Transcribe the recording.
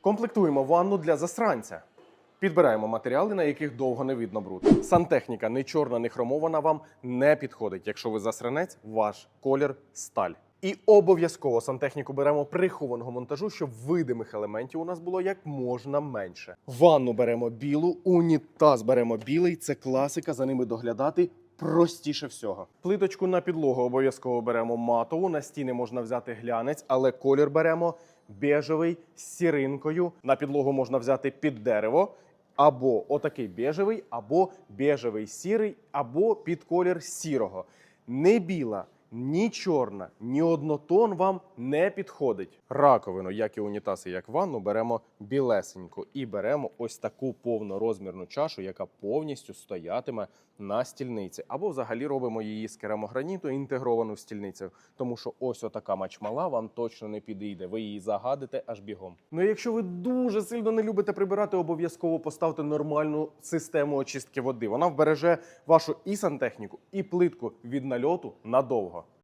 Комплектуємо ванну для засранця. Підбираємо матеріали, на яких довго не видно бруд. Сантехніка не чорна, не хромована вам не підходить. Якщо ви засранець, ваш колір сталь. І обов'язково сантехніку беремо прихованого монтажу, щоб видимих елементів у нас було як можна менше. Ванну беремо білу, унітаз беремо білий. Це класика. За ними доглядати простіше всього. Плиточку на підлогу обов'язково беремо матову. На стіни можна взяти глянець, але колір беремо бежевий з сіринкою. На підлогу можна взяти під дерево. Або отакий бежевий, або бежевий сірий, або під колір сірого. Не біла, ні чорна, ні однотон вам не підходить. Раковину, як і унітаз, і як ванну, беремо білесеньку і беремо ось таку повнорозмірну чашу, яка повністю стоятиме на стільниці. Або взагалі робимо її з керамограніту інтегровану в стільницю. Тому що ось отака мачмала вам точно не підійде. Ви її загадите аж бігом. Ну якщо ви дуже сильно не любите прибирати, обов'язково поставте нормальну систему очистки води. Вона вбереже вашу і сантехніку, і плитку від нальоту надовго.